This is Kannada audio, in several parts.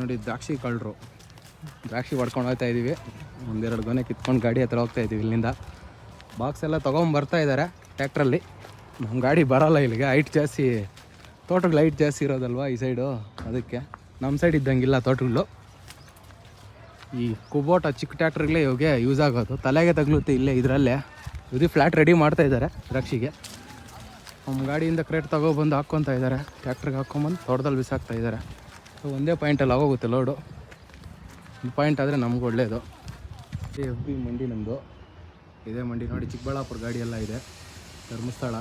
ನೋಡಿ ದ್ರಾಕ್ಷಿ ಕಳ್ಳರು. ದ್ರಾಕ್ಷಿ ಹೊಡ್ಕೊಂಡು ಹೋಗ್ತಾ ಇದ್ದೀವಿ ಒಂದೆರಡು ಗೊನೆ ಕಿತ್ಕೊಂಡು ಗಾಡಿ ಹತ್ರ ಹೋಗ್ತಾ ಇದ್ದೀವಿ ಇಲ್ಲಿಂದ. ಬಾಕ್ಸ್ ಎಲ್ಲ ತೊಗೊಂಡ್ ಬರ್ತಾ ಇದ್ದಾರೆ ಟ್ಯಾಕ್ಟ್ರಲ್ಲಿ ನಮ್ಮ ಗಾಡಿ ಬರೋಲ್ಲ ಇಲ್ಲಿಗೆ. ಹೈಟ್ ಜಾಸ್ತಿ ತೋಟಗಳು ಹೈಟ್ ಜಾಸ್ತಿ ಇರೋದಲ್ವಾ ಈ ಸೈಡು ಅದಕ್ಕೆ. ನಮ್ಮ ಸೈಡ್ ಇದ್ದಂಗಿಲ್ಲ ತೋಟಗಳು ಈ ಕುಬೋಟ ಚಿಕ್ಕ ಟ್ಯಾಕ್ಟ್ರ್ಗಳೇ ಇವಾಗೆ ಯೂಸ್ ಆಗೋದು. ತಲೆಗೆ ತಗಲುತ್ತೆ ಇಲ್ಲೇ ಇದರಲ್ಲೇ. ಇದು ಫ್ಲ್ಯಾಟ್ ರೆಡಿ ಮಾಡ್ತಾ ಇದ್ದಾರೆ ದ್ರಾಕ್ಷಿಗೆ. ನಮ್ಮ ಗಾಡಿಯಿಂದ ಕ್ರೇಟ್ ತಗೊಬಂದು ಹಾಕ್ಕೊತಾ ಇದ್ದಾರೆ ಟ್ಯಾಕ್ಟ್ರಿಗೆ ಹಾಕ್ಕೊಂಬಂದು ತೋಟದಲ್ಲಿ ಬಿಸಾಕ್ತಾ ಇದ್ದಾರೆ ಸೊ ಒಂದೇ ಪಾಯಿಂಟಲ್ಲಿ ಆಗೋಗುತ್ತೆ ಲೋಡು ಒಂದು ಪಾಯಿಂಟ್ ಆದರೆ ನಮ್ಗೆ ಒಳ್ಳೆಯದು ಎಫ್ ಬಿ ಮಂಡಿ ನಮ್ಮದು ಇದೇ ಮಂಡಿ ನೋಡಿ ಚಿಕ್ಕಬಳ್ಳಾಪುರ ಗಾಡಿ ಎಲ್ಲ ಇದೆ. ಧರ್ಮಸ್ಥಳ.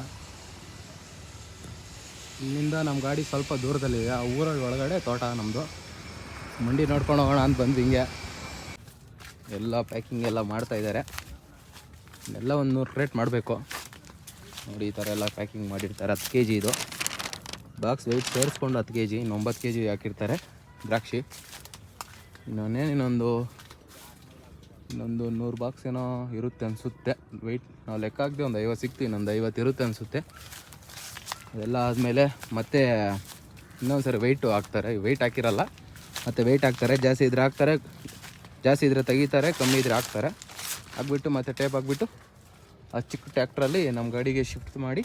ಇಲ್ಲಿಂದ ನಮ್ಮ ಗಾಡಿ ಸ್ವಲ್ಪ ದೂರದಲ್ಲಿದೆ ಆ ಊರ ಒಳಗಡೆ ತೋಟ ನಮ್ಮದು ಮಂಡಿ ನೋಡ್ಕೊಂಡು ಹೋಗೋಣ ಅಂತ ಬಂದು ಹಿಂಗೆ. ಎಲ್ಲ ಪ್ಯಾಕಿಂಗ್ ಎಲ್ಲ ಮಾಡ್ತಾ ಇದ್ದಾರೆ ಎಲ್ಲ ಒಂದು ನೂರು ಕ್ರೇಟ್ ಮಾಡಬೇಕು. ನೋಡಿ ಈ ಥರ ಎಲ್ಲ ಪ್ಯಾಕಿಂಗ್ ಮಾಡಿರ್ತಾರೆ, ಹತ್ತು ಕೆ ಜಿ ಇದು. ಬಾಕ್ಸ್ ವೆಯ್ಟ್ ಸೇರಿಸ್ಕೊಂಡು ಹತ್ತು ಕೆ ಜಿ ಇನ್ನು ಒಂಬತ್ತು ಕೆ ಜಿ ಹಾಕಿರ್ತಾರೆ ದ್ರಾಕ್ಷಿ. ಇನ್ನೊನ್ನೇನು ಇನ್ನೊಂದು ಇನ್ನೊಂದು ನೂರು ಬಾಕ್ಸ್ ಏನೋ ಇರುತ್ತೆ ಅನಿಸುತ್ತೆ ವೆಯ್ಟ್ ನಾವು ಲೆಕ್ಕ ಹಾಕ್ದೆ ಒಂದು ಐವತ್ತು ಸಿಕ್ತು, ಇನ್ನೊಂದು ಐವತ್ತು ಇರುತ್ತೆ ಅನಿಸುತ್ತೆ. ಅದೆಲ್ಲ ಆದಮೇಲೆ ಮತ್ತೆ ಇನ್ನೊಂದು ಸರಿ ವೆಯ್ಟು ಹಾಕ್ತಾರೆ ವೆಯ್ಟ್ ಹಾಕಿರಲ್ಲ, ಮತ್ತು ವೆಯ್ಟ್ ಹಾಕ್ತಾರೆ, ಜಾಸ್ತಿ ಇದ್ರೆ ಹಾಕ್ತಾರೆ, ಜಾಸ್ತಿ ಇದ್ರೆ ತೆಗಿತಾರೆ, ಕಮ್ಮಿ ಇದ್ರೆ ಹಾಕ್ತಾರೆ. ಹಾಕ್ಬಿಟ್ಟು ಮತ್ತೆ ಟೇಪ್ ಹಾಕ್ಬಿಟ್ಟು ಆ ಚಿಕ್ಕ ಟ್ಯಾಕ್ಟ್ರಲ್ಲಿ ನಮ್ಮ ಗಾಡಿಗೆ ಶಿಫ್ಟ್ ಮಾಡಿ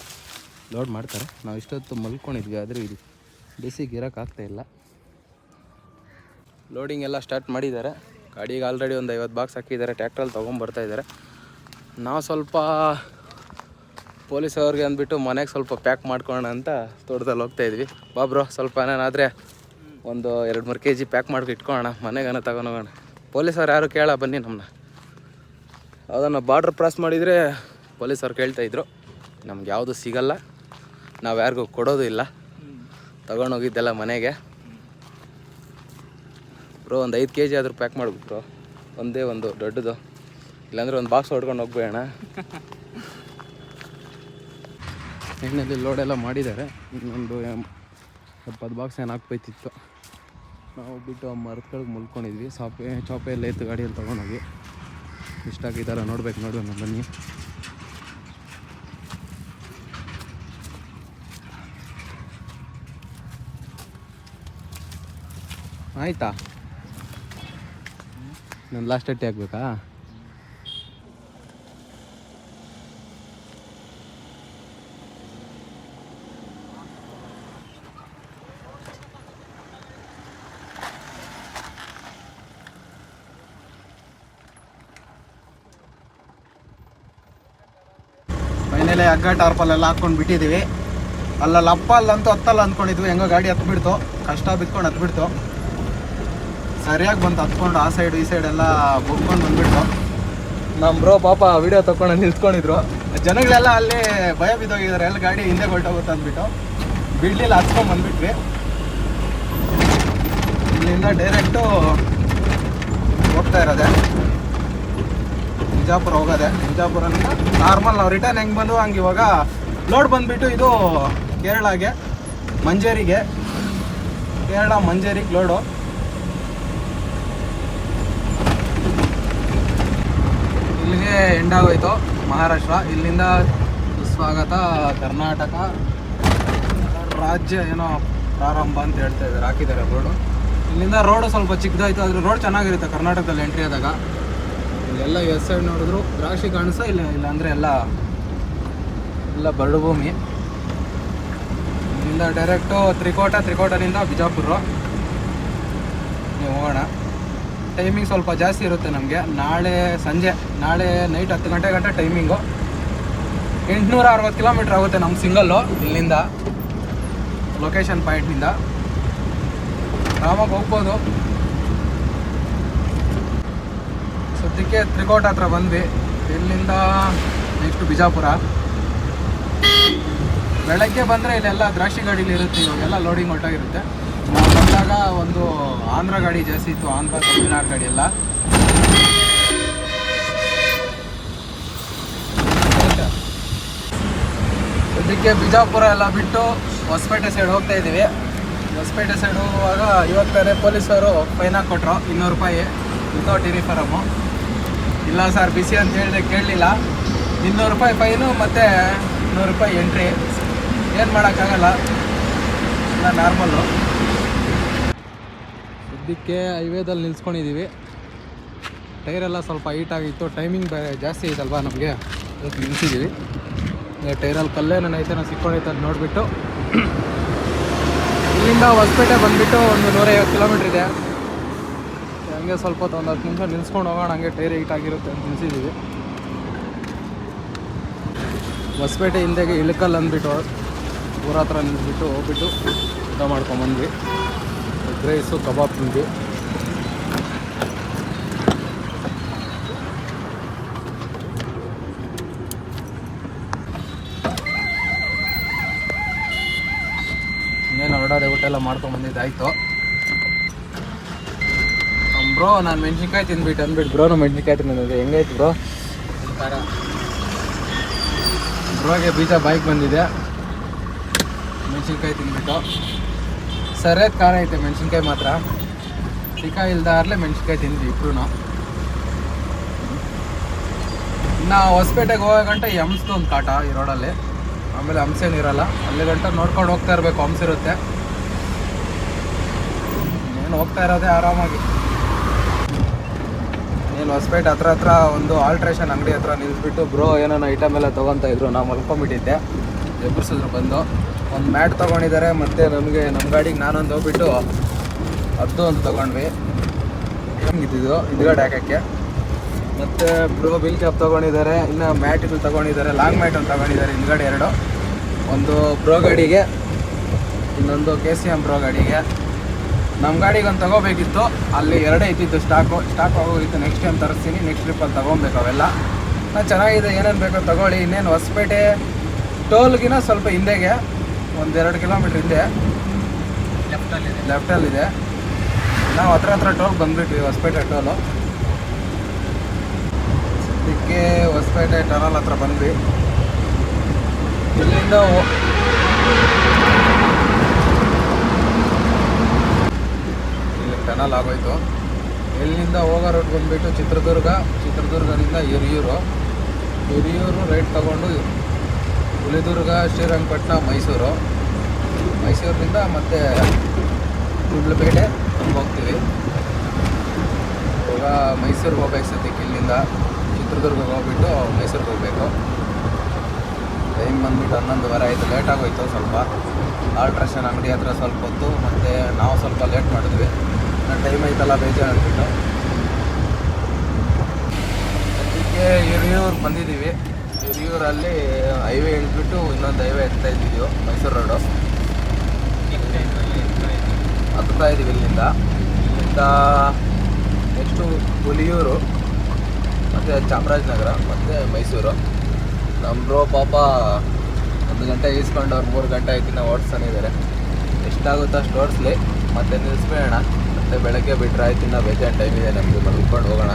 ಲೋಡ್ ಮಾಡ್ತಾರೆ. ನಾವು ಇಷ್ಟೊತ್ತು ಮಲ್ಕೊಂಡಿದ್ವಿ, ಆದರೆ ಇದು ಬೇಸಿಗೆ ಇರೋಕ್ಕಾಗ್ತಾ ಇಲ್ಲ. ಲೋಡಿಂಗ್ ಎಲ್ಲ ಸ್ಟಾರ್ಟ್ ಮಾಡಿದ್ದಾರೆ. ಗಾಡಿಗೆ ಆಲ್ರೆಡಿ ಒಂದು ಐವತ್ತು ಬಾಕ್ಸ್ ಹಾಕಿದ್ದಾರೆ ಟ್ಯಾಕ್ಟ್ರಲ್ಲಿ ತೊಗೊಂಬರ್ತಾ ಇದ್ದಾರೆ. ನಾವು ಸ್ವಲ್ಪ ಪೊಲೀಸ್ ಅವ್ರಿಗೆ ಅಂದ್ಬಿಟ್ಟು ಮನೆಗೆ ಸ್ವಲ್ಪ ಪ್ಯಾಕ್ ಮಾಡ್ಕೊಳ್ಳೋಣ ಅಂತ ತೋಟದಲ್ಲಿ ಹೋಗ್ತಾ ಇದ್ವಿ. ಬಾಬ್ರೋ ಸ್ವಲ್ಪ ಏನಾದರೆ ಒಂದು ಎರಡು ಮೂರು ಕೆ ಜಿ ಪ್ಯಾಕ್ ಮಾಡ್ಕೊ ಇಟ್ಕೊಳ್ಳೋಣ, ಮನೆಗನ ತಗೊಂಡೋಗೋಣ ಪೊಲೀಸವ್ರು ಯಾರು ಕೇಳ, ಬನ್ನಿ ನಮ್ಮನ್ನ ಅದನ್ನು ಬಾರ್ಡ್ರ್ ಕ್ರಾಸ್ ಮಾಡಿದರೆ ಪೊಲೀಸವ್ರು ಕೇಳ್ತಾಯಿದ್ರು ನಮ್ಗೆ ಯಾವುದು ಸಿಗಲ್ಲ. ನಾವು ಯಾರಿಗೂ ಕೊಡೋದು ಇಲ್ಲ. ತಗೊಂಡೋಗಿದ್ದೆಲ್ಲ ಮನೆಗೆ. ಬ್ರೋ, ಒಂದು ಐದು ಕೆ ಜಿ ಆದರೂ ಪ್ಯಾಕ್ ಮಾಡ್ಬೇಕು ಬ್ರೋ. ಒಂದೇ ಒಂದು, ದೊಡ್ಡದು. ಇಲ್ಲಾಂದ್ರೆ ಒಂದು ಬಾಕ್ಸ್ ಹೊಡ್ಕೊಂಡು ಹೋಗ್ಬೇಡ ಎಣ್ಣೆಲ್ಲಿ ಲೋಡೆಲ್ಲ ಮಾಡಿದ್ದಾರೆ. ಇನ್ನೊಂದು ಎಪ್ಪತ್ತು ಬಾಕ್ಸ್ ಏನು ಹಾಕ್ಬೇಕಿತ್ತು ನಾವು ಬಿಟ್ಟು ಆ ಮರದ ಕೆಳಗೆ ಮುಲ್ಕೊಂಡಿದ್ವಿ ಸಾಪೆ ಎಲ್ಲ ಇತ್ತು ಗಾಡಿಯಲ್ಲಿ ತೊಗೊಂಡೋಗಿ. ಇಷ್ಟಾಗಿದ್ದಾರೆ ನೋಡ್ಬೇಕು ನೋಡು ನಮ್ಮ ಬನ್ನಿ. ಆಯ್ತಾ? ನಾನು ಲಾಸ್ಟ್ ಅಟ್ಟಿ ಹಾಕ್ಬೇಕಾ ಫೈನಲಿ ಹಗ್ಗ ಟಾರ್ಪಲ್ ಎಲ್ಲ ಹಾಕೊಂಡು ಬಿಟ್ಟಿದ್ದೀವಿ ಅಲ್ಲಲ್ಲಿ ಅಪ್ಪ ಅಲ್ಲಂತೂ ಹತ್ತಲ್ಲ ಅಂದ್ಕೊಂಡಿದ್ವಿ. ಹೆಂಗೋ ಗಾಡಿ ಹತ್ಬಿಡ್ತು. ಕಷ್ಟ ಬಿತ್ಕೊಂಡು ಹತ್ಬಿಡ್ತು. ಸರಿಯಾಗಿ ಬಂತು ಹತ್ಕೊಂಡು ಆ ಸೈಡ್ ಈ ಸೈಡ್ ಎಲ್ಲ ಬುಕ್ಕೊಂಡು ಬಂದ್ಬಿಟ್ಟು ನಮ್ಮ ಬ್ರೋ ಪಾಪ ವಿಡಿಯೋ ತೊಗೊಂಡು ನಿಂತ್ಕೊಂಡಿದ್ರು. ಜನಗಳೆಲ್ಲ ಅಲ್ಲಿ ಭಯ ಬಿದ್ದೋಗಿದ್ದಾರೆ. ಎಲ್ಲ ಗಾಡಿ ಹಿಂದೆ ಹೊರಟೋಗುತ್ತೆ ಅಂದ್ಬಿಟ್ಟು. ಬಿಡ್ಲಿಲ್ಲ ಹತ್ಕೊಂಡು ಬಂದ್ಬಿಟ್ವಿ. ಇಲ್ಲಿಂದ ಡೈರೆಕ್ಟು ಹೋಗ್ತಾ ಇರೋದೆ. ಬಿಜಾಪುರ ಹೋಗೋದೆ. ಬಿಜಾಪುರದಿಂದ ನಾರ್ಮಲ್ ನಾವು ರಿಟರ್ನ್ ಹೆಂಗೆ ಬಂದು ಹಂಗೆ ಇವಾಗ ಲೋಡ್ ಬಂದುಬಿಟ್ಟು ಇದು ಕೇರಳಗೆ, ಮಂಜೇರಿಗೆ. ಕೇರಳ ಮಂಜೇರಿಗೆ ಲೋಡು. ಇಲ್ಲಿಗೆ ಎಂಡ್ ಆಗೋಯ್ತು. ಮಹಾರಾಷ್ಟ್ರ. ಇಲ್ಲಿಂದ ಸುಸ್ವಾಗತ ಕರ್ನಾಟಕ. ರಾಜ್ಯ ಏನೋ ಪ್ರಾರಂಭ ಅಂತ ಹೇಳ್ತಾ ಇದ್ದಾರೆ. ಹಾಕಿದ್ದಾರೆ ರೋಡು ಇಲ್ಲಿಂದ ರೋಡು ಸ್ವಲ್ಪ ಚಿಕ್ಕದಾಯ್ತು. ಆದ್ರೆ ರೋಡ್ ಚೆನ್ನಾಗಿರುತ್ತೆ. ಕರ್ನಾಟಕದಲ್ಲಿ ಎಂಟ್ರಿ ಆದಾಗ. ಇಲ್ಲೆಲ್ಲ ಎಸ್ ಸೈಡ್ ನೋಡಿದ್ರು. ದ್ರಾಕ್ಷಿ ಕಾಣಿಸ್ತಾ ಇಲ್ಲ. ಇಲ್ಲ ಅಂದರೆ ಎಲ್ಲ ಎಲ್ಲ ಬರಡು ಭೂಮಿ ಇಲ್ಲಿಂದ ಡೈರೆಕ್ಟು ತ್ರಿಕೋಟ, ತ್ರಿಕೋಟದಿಂದ ಬಿಜಾಪುರ. ನೀವು ಹೋಗೋಣ. ಟೈಮಿಂಗ್ ಸ್ವಲ್ಪ ಜಾಸ್ತಿ ಇರುತ್ತೆ ನಮಗೆ. ನಾಳೆ ಸಂಜೆ, ನಾಳೆ ನೈಟ್ ಹತ್ತು ಗಂಟೆ ಗಂಟೆ ಟೈಮಿಂಗು ಎಂಟುನೂರ ಅರವತ್ತು ಕಿಲೋಮೀಟ್ರ್ ಆಗುತ್ತೆ ನಮ್ಮ ಸಿಂಗಲ್ಲು ಇಲ್ಲಿಂದ ಲೊಕೇಶನ್ ಪಾಯಿಂಟ್ನಿಂದ ಆರಾಮಾಗಿ ಹೋಗ್ಬೋದು. ಸದ್ಯಕ್ಕೆ ತ್ರಿಕೋಟ ಹತ್ರ ಬಂದ್ವಿ. ಇಲ್ಲಿಂದ ನೆಕ್ಸ್ಟ್ ಬಿಜಾಪುರ. ಬೆಳಗ್ಗೆ ಬಂದರೆ ಇಲ್ಲೆಲ್ಲ ದ್ರಾಕ್ಷಿ ಗಾಡೀಲಿ ಇರುತ್ತೆ ಇವಾಗೆಲ್ಲ ಲೋಡಿಂಗ್ ಹೊರಟಾಗಿರುತ್ತೆ. ನಾವು ಬಂದಾಗ ಒಂದು ಆಂಧ್ರ ಗಾಡಿ ಜಾಸ್ತಿ ಇತ್ತು, ಆಂಧ್ರ ತಮಿಳ್ನಾಡು ಗಾಡಿ ಎಲ್ಲ. ಸದ್ಯಕ್ಕೆ ಬಿಜಾಪುರ ಎಲ್ಲ ಬಿಟ್ಟು ಹೊಸಪೇಟೆ ಸೈಡ್ ಹೋಗ್ತಾ ಇದ್ದೀವಿ. ಹೊಸಪೇಟೆ ಸೈಡ್ ಹೋಗುವಾಗ ಇವತ್ತಾರೆ ಪೊಲೀಸರು ಫೈನ್ ಹಾಕ್ಕೊಟ್ರು ಇನ್ನೂರು ರೂಪಾಯಿ ವಿತೌಟ್ ಯೂನಿಫಾರಮು ಇಲ್ಲ ಸರ್ ಬಿಸಿ ಅಂತ ಹೇಳಿದೆ ಕೇಳಲಿಲ್ಲ. ಇನ್ನೂರು ರೂಪಾಯಿ ಫೈನು ಮತ್ತು ನೂರು ರೂಪಾಯಿ ಎಂಟ್ರಿ ಏನು ಮಾಡೋಕ್ಕಾಗಲ್ಲ. ಇಲ್ಲ ನಾರ್ಮಲ್ಲು ಸದ್ಯಕ್ಕೆ ಹೈವೇದಲ್ಲಿ ನಿಲ್ಸ್ಕೊಂಡಿದ್ದೀವಿ. ಟೈರೆಲ್ಲ ಸ್ವಲ್ಪ ಹೈಟ್ ಆಗಿತ್ತು. ಟೈಮಿಂಗ್ ಬೇರೆ ಜಾಸ್ತಿ ಐತಲ್ವಾ ನಮಗೆ? ಅದಕ್ಕೆ ನಿಲ್ಸಿದ್ದೀವಿ. ಟೈರಲ್ಲಿ ಟೈರಲ್ಲಿ ನನ್ನ ಐತೆ ನಾವು ಸಿಕ್ಕೊಂಡೈತೆ ಅದು ನೋಡಿಬಿಟ್ಟು. ಇಲ್ಲಿಂದ ಹೊಸಪೇಟೆ ಬಂದುಬಿಟ್ಟು ಒಂದು ನೂರೈವತ್ತು ಕಿಲೋಮೀಟ್ರ್ ಇದೆ. ಹಂಗೆ ಸ್ವಲ್ಪ ಹೊತ್ತು ಒಂದು ಹತ್ತು ನಿಮಿಷ ನಿಲ್ಸ್ಕೊಂಡು ಹೋಗೋಣ, ಹಂಗೆ ಟೈರ್ ಹೀಟ್ ಆಗಿರುತ್ತೆ ಅಂತ ನಿಲ್ಸಿದ್ದೀವಿ. ಹೊಸಪೇಟೆ ಹಿಂದೆಗೆ ಇಳಕಲ್ ಅಂದ್ಬಿಟ್ಟು, ಊರ ಹತ್ರ ನಿಲ್ಸ್ಬಿಟ್ಟು ಹೋಗ್ಬಿಟ್ಟು ಊಟ ಮಾಡ್ಕೊಂಬಂದ್ವಿ ಎಗ್ ರೈಸು ಕಬಾಬ್ ತಿಂದು ಇನ್ನೇನು ಆರ್ಡರ್ ಊಟ ಎಲ್ಲ ಮಾಡ್ಕೊಂಬಂದಿದ್ದಾಯ್ತು ಬ್ರೋ ನಾನು ಮೆಣಸಿನ್ಕಾಯಿ ತಿಂದ್ಬಿಟ್ಟು ಅಂದ್ಬಿಟ್ಟು ಬ್ರೋ ಮೆಣಸಿನ್ಕಾಯಿ ತಿನ್ನೋದು ಹೆಂಗೈತೆ ಬ್ರೋ? ಬ್ರೋಗೆ ಬೀಜ ಬೈಕ್ ಬಂದಿದೆ. ಮೆಣಸಿನ್ಕಾಯಿ ತಿಂದ್ಬಿಟ್ಟು. ಸರಿಯಾದ ಖಾರ ಐತೆ, ಮೆಣಸಿನ್ಕಾಯಿ ಮಾತ್ರ. ಸಿಕಾಯಿ ಇಲ್ದಾರ್ಲೆ ಮೆಣಸಿನ್ಕಾಯಿ ತಿಂದ್ವಿ ಇಬ್ರು ನಾ ಹೊಸಪೇಟೆಗೆ ಹೋಗೋ ಗಂಟೆ ಎಮ್ಸ್ದು ಒಂದು ಕಾಟ ಈ ರೋಡಲ್ಲಿ. ಆಮೇಲೆ ಹಂಸೇನು ಇರೋಲ್ಲ ಅಲ್ಲಿ ಗಂಟ ನೋಡ್ಕೊಂಡು ಹೋಗ್ತಾ ಇರಬೇಕು ಹಂಸಿರುತ್ತೆ ಏನು ಹೋಗ್ತಾ ಇರೋದೇ ಆರಾಮಾಗಿ. ನೀನು ಹೊಸಪೇಟೆ ಹತ್ರ ಹತ್ರ ಒಂದು ಆಲ್ಟ್ರೇಷನ್ ಅಂಗಡಿ ಹತ್ರ ನಿಲ್ಲಿಸ್ಬಿಟ್ಟು ಬ್ರೋ ಏನೇನೋ ಐಟಮ್ ಎಲ್ಲ ತೊಗೊತಾ ಇದ್ರು, ನಾವು ಮಲ್ಕೊಂಬಿಟ್ಟಿದ್ದೆ ಎಬ್ಬರ್ಸಿದ್ರು ಬಂದು. ಒಂದು ಮ್ಯಾಟ್ ತೊಗೊಂಡಿದ್ದಾರೆ, ಮತ್ತು ನಮಗೆ ನಮ್ಮ ಗಾಡಿಗೆ ನಾನೊಂದು ಹೋಗ್ಬಿಟ್ಟು ಅದು ಒಂದು ತೊಗೊಂಡ್ವಿ. ಇದ್ದಿದ್ದು ಹಿಂದ್ಗಡೆ ಹಾಕೋಕ್ಕೆ ಮತ್ತು ಬ್ರೋ ಬಿಲ್ ಕ್ಯಾಪ್ ತೊಗೊಂಡಿದ್ದಾರೆ, ಇನ್ನು ಮ್ಯಾಟ್ಗಳು ತೊಗೊಂಡಿದ್ದಾರೆ ಲಾಂಗ್ ಮ್ಯಾಟ್ ಒಂದು ತೊಗೊಂಡಿದ್ದಾರೆ, ಹಿಂದ್ಗಡೆ ಎರಡು. ಒಂದು ಬ್ರೋ ಗಾಡಿಗೆ, ಇನ್ನೊಂದು ಕೆ ಸಿ ಎಂ ಬ್ರೋ ಗಾಡಿಗೆ. ನಮ್ಮ ಗಾಡಿಗೆ ಒಂದು ತಗೋಬೇಕಿತ್ತು, ಅಲ್ಲಿ ಎರಡೇ ಇದ್ದಿದ್ದು ಸ್ಟಾಕು ಸ್ಟಾಕ್ ಹೋಗೋಗಿತ್ತು ನೆಕ್ಸ್ಟ್ ಟೈಮ್ ತರಿಸ್ತೀನಿ ನೆಕ್ಸ್ಟ್ ಟ್ರಿಪ್ಪಲ್ಲಿ ತೊಗೊಬೇಕು ಅವೆಲ್ಲ. ನಾನು ಚೆನ್ನಾಗಿದೆ, ಏನೇನು ಬೇಕೋ ತಗೊಳ್ಳಿ, ಇನ್ನೇನು ಹೊಸಪೇಟೆ ಟೋಲ್ಗಿನ ಸ್ವಲ್ಪ ಹಿಂದೆಗೆ. ಒಂದೆರಡು ಕಿಲೋಮೀಟ್ರ್ ಹಿಂದೆ. ಲೆಫ್ಟಲ್ಲಿದೆ. ಲೆಫ್ಟಲ್ಲಿದೆ. ನಾವು ಹತ್ರ ಹತ್ರ ಟೋಲ್ ಬಂದುಬಿಟ್ವಿ ಹೊಸಪೇಟೆ ಟೋಲು. ಸದ್ಯಕ್ಕೆ ಹೊಸಪೇಟೆ ಟನಲ್ ಹತ್ರ ಬಂದ್ವಿ. ಇಲ್ಲಿಂದ ಇಲ್ಲಿ ಟನಲ್ ಆಗೋಯ್ತು. ಇಲ್ಲಿಂದ ಹೋಗೋ ರೋಡ್ ಬಂದ್ಬಿಟ್ಟು ಚಿತ್ರದುರ್ಗ ಚಿತ್ರದುರ್ಗದಿಂದ ಹಿರಿಯೂರು. ಹಿರಿಯೂರು ರೈಟ್ ತಗೊಂಡು ಹುಲಿದುರ್ಗ ಶ್ರೀರಂಗಪಟ್ಟಣ ಮೈಸೂರು. ಮೈಸೂರಿನಿಂದ ಮತ್ತೆ ಗುಡ್ಲಪೇಟೆ ಹೋಗ್ತೀವಿ. ಇವಾಗ ಮೈಸೂರಿಗೆ ಹೋಗ್ಬೇಕು ಸದ್ಯಕ್ಕೆ ಇಲ್ಲಿಂದ. ಚಿತ್ರದುರ್ಗಕ್ಕೆ ಹೋಗ್ಬಿಟ್ಟು ಮೈಸೂರಿಗೆ ಹೋಗಬೇಕು. ಟೈಮ್ ಬಂದ್ಬಿಟ್ಟು ಹನ್ನೊಂದುವರೆ ಆಯಿತು ಲೇಟ್ ಆಗೋಯ್ತು ಸ್ವಲ್ಪ ಆಲ್ಟ್ರೇಷನ್ ಅಂಗಡಿ ಹತ್ರ ಸ್ವಲ್ಪ ಹೊತ್ತು, ಮತ್ತು ನಾವು ಸ್ವಲ್ಪ ಲೇಟ್ ಮಾಡಿದ್ವಿ. ಟೈಮ್ ಐತಲ್ಲ, ಬೇಜಾರು ಅಂದ್ಬಿಟ್ಟು ಸದ್ಯಕ್ಕೆ ಹಿರಿಯೂರು ಬಂದಿದ್ದೀವಿ. ಹಿರಿಯೂರಲ್ಲಿ ಹೈವೇ ಇಳಿದ್ಬಿಟ್ಟು ಇನ್ನೊಂದು ಹೈವೇ ಎತ್ತಾ ಇದ್ದೀವಿ ಮೈಸೂರು ರೋಡು. ಹತ್ತುತ್ತಾ ಇದ್ದೀವಿ ಇಲ್ಲಿಂದ. ಇಲ್ಲಿಂದ ನೆಕ್ಸ್ಟು ಹುಲಿಯೂರು, ಮತ್ತು ಚಾಮರಾಜನಗರ, ಮತ್ತು ಮೈಸೂರು. ನಮ್ಮ ಪಾಪ ಒಂದು ಗಂಟೆ ಈಸ್ಕೊಂಡು ಅವ್ರು ಮೂರು ಗಂಟೆ ಆಯ್ತಿನ ಓಡಿಸ್ತಾನೆ ಇದ್ದಾರೆ ಎಷ್ಟಾಗುತ್ತೋ ಅಷ್ಟು ಓಡಿಸ್ಲಿ, ಮತ್ತೆ ನಿಲ್ಲಿಸ್ಬೇಡ ಮತ್ತೆ ಬೆಳಗ್ಗೆ ಬಿಟ್ಟರೆ ಆಯ್ತು, ಇನ್ನೂ ಬೇಜಾನ್ ಟೈಮ್ ಇದೆ, ನಮಗೆ ಮಲ್ಕೊಂಡು ಹೋಗೋಣ.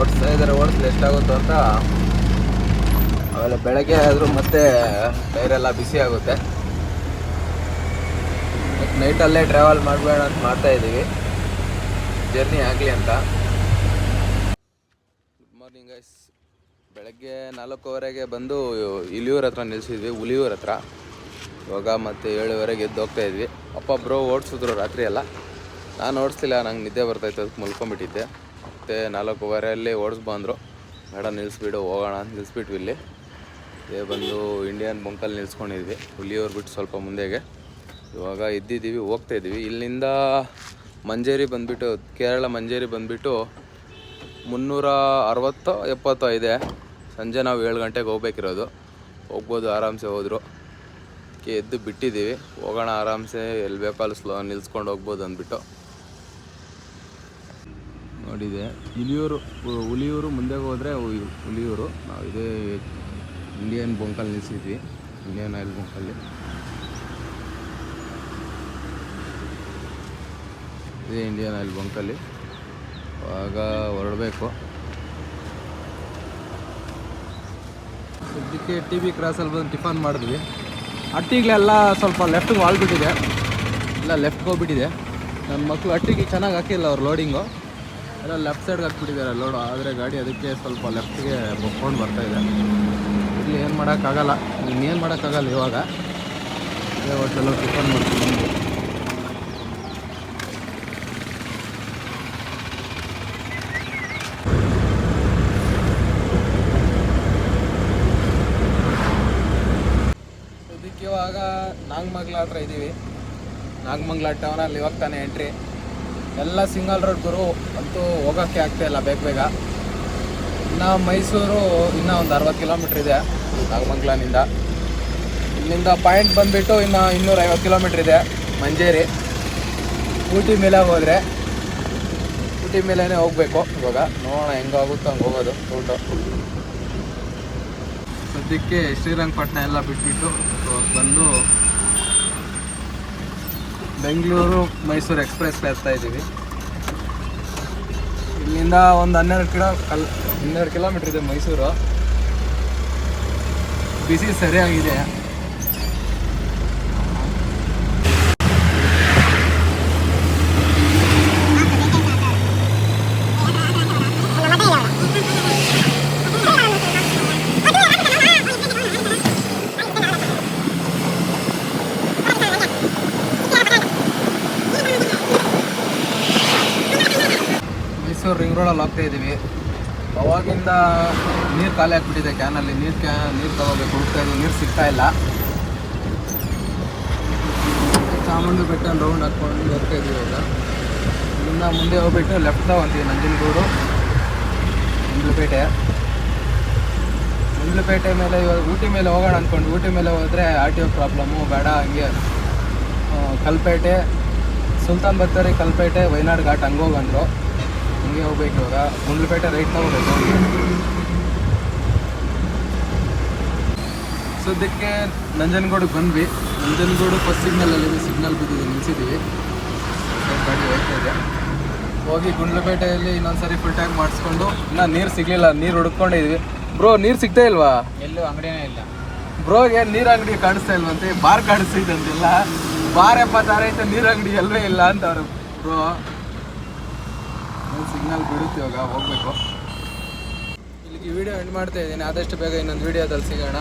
ಓಡಿಸ್ತಾ ಇದ್ದಾರೆ ಓಡಿಸ್ಲಿ, ಎಷ್ಟಾಗುತ್ತೋ ಅಂತ ಆಮೇಲೆ ಬೆಳಗ್ಗೆ ಆದರೂ ಮತ್ತೆ ಟೈರೆಲ್ಲ ಬಿಸಿ ಆಗುತ್ತೆ. ನೈಟಲ್ಲೇ ಟ್ರಾವೆಲ್ ಮಾಡಬೇಡ ಅಂತ ಮಾಡ್ತಾ ಇದ್ದೀವಿ. ಜರ್ನಿ ಆಗಲಿ ಅಂತ. ಗುಡ್ ಮಾರ್ನಿಂಗ್ ಐಸ್ ಬೆಳಗ್ಗೆ ನಾಲ್ಕೂವರೆಗೆ ಬಂದು ಇಲಿಯೂರ ಹತ್ರ ನಿಲ್ಲಿಸಿದ್ವಿ ಹುಲಿಯೂರ ಹತ್ರ. ಇವಾಗ ಮತ್ತೆ ಏಳುವರೆಗೆ ಎದ್ದು ಹೋಗ್ತಾ ಇದ್ವಿ. ಅಪ್ಪ ಬ್ರೋ ಓಡಿಸಿದ್ರು ರಾತ್ರಿ ಎಲ್ಲ. ನಾನು ಓಡಿಸ್ಲಿಲ್ಲ, ನಂಗೆ ನಿದ್ದೆ ಬರ್ತಾಯಿತ್ತು ಅದಕ್ಕೆ ಮಲ್ಕೊಂಬಿಟ್ಟಿದ್ದೆ ಮತ್ತು ನಾಲ್ಕೂವರೆಯಲ್ಲಿ ಓಡಿಸ್ ಬಂದರು. ಬೇಡ ನಿಲ್ಲಿಸ್ಬಿಡು ಹೋಗೋಣ ಅಂತ ನಿಲ್ಲಿಸ್ಬಿಟ್ವಿ ಇಲ್ಲಿ. ಇದೇ ಬಂದು ಇಂಡಿಯನ್ ಬಂಕಲ್ಲಿ ನಿಲ್ಸ್ಕೊಂಡಿದ್ವಿ. ಹುಲಿಯವ್ರು ಬಿಟ್ಟು ಸ್ವಲ್ಪ ಮುಂದೆಗೆ. ಇವಾಗ ಇದ್ದಿದ್ದೀವಿ, ಹೋಗ್ತಾ ಇದ್ದೀವಿ. ಇಲ್ಲಿಂದ ಮಂಜೇರಿ ಬಂದುಬಿಟ್ಟು, ಕೇರಳ ಮಂಜೇರಿ ಬಂದುಬಿಟ್ಟು ಮುನ್ನೂರ ಅರವತ್ತು ಎಪ್ಪತ್ತೋ ಇದೆ. ಸಂಜೆ ನಾವು ಏಳು ಗಂಟೆಗೆ ಹೋಗ್ಬೇಕಿರೋದು. ಹೋಗ್ಬೋದು, ಆರಾಮ್ಸೆ ಹೋದರು. ಎದ್ದು ಬಿಟ್ಟಿದ್ದೀವಿ. ಹೋಗೋಣ, ಆರಾಮ್ಸೆ, ಎಲ್ಲಿ ಬೇಕೋ ಅಲ್ಲಿ ಸ್ಲೋ, ನಿಲ್ಸ್ಕೊಂಡು ಹೋಗ್ಬೋದು ಅಂದ್ಬಿಟ್ಟು. ನೋಡಿದೆ ಹುಲಿಯೂರು ಹುಲಿಯೂರು ಮುಂದೆ ಹೋದರೆ ಹುಲಿಯೂರು. ನಾವು ಇದೇ ಇಂಡಿಯನ್ ಬೊಂಕಲ್ಲಿ ನಿಲ್ಲಿಸಿದ್ವಿ ಇಂಡಿಯನ್ ಆಯಿಲ್ ಬೊಂಕಲ್ಲಿ. ಇದೇ ಇಂಡಿಯನ್ ಆಯಿಲ್ ಬಂಕಲ್ಲಿ. ಆಗ ಹೊರಡಬೇಕು. ಸದ್ಯಕ್ಕೆ ಟಿ ವಿ ಕ್ರಾಸಲ್ಲಿ ಬಂದು ಟಿಫನ್ ಮಾಡಿದ್ವಿ. ಅಟ್ಟಿಗಳೆಲ್ಲ ಸ್ವಲ್ಪ ಲೆಫ್ಟಿಗೆ ವಾಲ್ಬಿಟ್ಟಿದೆ. ಎಲ್ಲ ಲೆಫ್ಟ್ಗೆ ಹೋಗ್ಬಿಟ್ಟಿದೆ. ನನ್ನ ಮಕ್ಕಳು ಅಟ್ಟಿಗೆ ಚೆನ್ನಾಗಿ ಹಾಕಿಲ್ಲ ಅವ್ರು ಲೋಡಿಂಗು ಎಲ್ಲ ಲೆಫ್ಟ್ ಸೈಡ್ಗೆ ಹಾಕ್ಬಿಟ್ಟಿದ್ದಾರೆ ಲೋಡ್ ಆದರೆ ಗಾಡಿ ಅದಕ್ಕೆ ಸ್ವಲ್ಪ ಲೆಫ್ಟ್ಗೆ ಬೊಕ್ಕೊಂಡು ಬರ್ತಾಯಿದೆ ಇಲ್ಲಿ ಏನು ಮಾಡೋಕ್ಕಾಗಲ್ಲ ಇನ್ನೇನು ಮಾಡೋಕ್ಕಾಗಲ್ಲ ಇವಾಗ. ಇದೇ ಹೋಟೆಲು ಟಿಫನ್ ಮಾಡ್ತೀನಿ ಇದಕ್ಕೆ ಇವಾಗ ನಾಗಮಂಗ್ಲ ಹತ್ರ ಇದ್ದೀವಿ ನಾಗಮಂಗ್ಲ ಟೌನಲ್ಲಿ ಇವಾಗ ತಾನೇ ಎಂಟ್ರಿ ಎಲ್ಲ ಸಿಂಗಲ್ ರೋಡ್ ಗುರು ಅಂತೂ ಹೋಗೋಕ್ಕೆ ಆಗ್ತಾ ಇಲ್ಲ ಬೇಗ ಬೇಗ. ಇನ್ನು ಮೈಸೂರು ಇನ್ನೂ ಒಂದು ಅರವತ್ತು ಕಿಲೋಮೀಟ್ರ್ ಇದೆ ನಾಗಮಂಗ್ಲಾನಿಂದ ಇಲ್ಲಿಂದ ಪಾಯಿಂಟ್ ಬಂದುಬಿಟ್ಟು ಇನ್ನು ಇನ್ನೂರೈವತ್ತು ಕಿಲೋಮೀಟ್ರ್ ಇದೆ ಮಂಜೇರಿ. ಊಟಿ ಮೇಲೆ ಹೋದರೆ, ಊಟಿ ಮೇಲೇ ಹೋಗಬೇಕು ಇವಾಗ. ನೋಡೋಣ ಹೆಂಗಾಗುತ್ತೋ ಹಂಗೆ ಹೋಗೋದು ರೂಟು ಸದ್ಯಕ್ಕೆ ಶ್ರೀರಂಗಪಟ್ಟಣ ಎಲ್ಲ ಬಿಟ್ಬಿಟ್ಟು ಬಂದು ಬೆಂಗಳೂರು ಮೈಸೂರು ಎಕ್ಸ್ಪ್ರೆಸ್ ಹತ್ತಾ ಇದ್ದೀವಿ. ಇಲ್ಲಿಂದ ಒಂದು ಹನ್ನೆರಡು ಕಿಲೋ ಕಲ್ ಹನ್ನೆರಡು ಕಿಲೋಮೀಟ್ರ್ ಇದೆ ಮೈಸೂರು. ಬಿಸಿ ಸರಿಯಾಗಿದೆ. ರಿಂಗ್ ಹೋಗ್ತಾ ಇದ್ದೀವಿ. ಅವಾಗಿಂದ ನೀರು ಖಾಲಿ ಆಗಿಬಿಟ್ಟಿದೆ ಕ್ಯಾನಲ್ಲಿ ನೀರು ಕ್ಯಾ ನೀರು ತಗೋಬೇಕು. ಹುಡ್ತಾ ಇದ್ದೀವಿ ನೀರು ಸಿಗ್ತಾ ಇಲ್ಲ. ಚಾಮುಂಡಿ ಬೆಟ್ಟ ರೌಂಡ್ ಹಾಕ್ಕೊಂಡು ಹೋಗ್ತಾ ಇದ್ದೀವಿ ಇವಾಗ ಇನ್ನು ಮುಂದೆ ಹೋಗ್ಬಿಟ್ಟು ಲೆಫ್ಟ್ ತಗೊಂತೀವಿ ನಂಜನಗೂಡು, ಮುಂಡ್ಲಪೇಟೆ. ಮುಂಡ್ಲಪೇಟೆ ಮೇಲೆ ಇವಾಗ ಊಟಿ ಮೇಲೆ ಹೋಗೋಣ ಅಂದ್ಕೊಂಡು ಊಟಿ ಮೇಲೆ ಹೋದರೆ ಆರ್ ಟಿ ಒ ಪ್ರಾಬ್ಲಮ್ಮು ಬೇಡ ಹಂಗೆ. ಕಲ್ಪೇಟೆ, ಸುಲ್ತಾನ್ ಬತ್ತರಿ ಕಲ್ಪೇಟೆ ವಯನಾಡ್ ಘಾಟ್ ಹಂಗೆ ಹೋಗಂದ್ರು ಹಂಗೆ ಹೋಗ್ಬೇಕು ಇವಾಗ. ಗುಂಡ್ಲುಪೇಟೆ ರೈಟ್ ತಗೋಬೇಕು ಸದ್ಯಕ್ಕೆ ನಂಜನಗೂಡಿಗೆ ಬಂದ್ವಿ. ನಂಜನಗೂಡು ಫಸ್ಟ್ ಸಿಗ್ನಲಲ್ಲಿ ಸಿಗ್ನಲ್ ಬಿದ್ದಿದೆ ನಿಲ್ಸಿದ್ದೀವಿ ಗಾಡಿ ಹೋಗ್ತಾ ಇದೆ. ಹೋಗಿ ಗುಂಡ್ಲಪೇಟೆಯಲ್ಲಿ ಇನ್ನೊಂದ್ಸರಿ ಫುಲ್ ಟ್ಯಾಂಕ್ ಮಾಡಿಸ್ಕೊಂಡು ಇನ್ನೂ ನೀರು ಸಿಗಲಿಲ್ಲ ನೀರು ಹುಡ್ಕೊಂಡಿದ್ವಿ ಬ್ರೋ ನೀರು ಸಿಗ್ತಾ ಇಲ್ವಾ? ಎಲ್ಲೂ ಅಂಗಡಿನೇ ಇಲ್ಲ. ಬ್ರೋಗೆ ನೀರ್ ಅಂಗಡಿ ಕಾಣಿಸ್ತಾ ಇಲ್ವಂತೆ? ಬಾರ್ ಕಾಣಿಸ್ತಿದ್ದಂತೆಲ್ಲ ಬಾರ್ ಎಪ್ಪತ್ತಾರೈತೆ ನೀರ್ ಅಂಗಡಿ ಎಲ್ಲವೇ ಇಲ್ಲ ಅಂತ ಅವರು ಬ್ರೋ ಸಿಗ್ನಲ್ ಬಿಡುತ್ತೆ ಇವಾಗ, ಹೋಗ್ಬೇಕು. ಇಲ್ಲಿಗೆ ವಿಡಿಯೋ ಎಂಡ್ ಮಾಡ್ತಾ ಇದ್ದೀನಿ. ಆದಷ್ಟು ಬೇಗ ಇನ್ನೊಂದು ವಿಡಿಯೋದಲ್ಲಿ ಸಿಗೋಣ.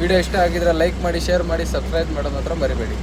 ವಿಡಿಯೋ ಇಷ್ಟ ಆಗಿದ್ರೆ ಲೈಕ್ ಮಾಡಿ ಶೇರ್ ಮಾಡಿ ಸಬ್ಸ್ಕ್ರೈಬ್ ಮಾಡೋದು ಮಾತ್ರ ಮರಿಬೇಡಿ.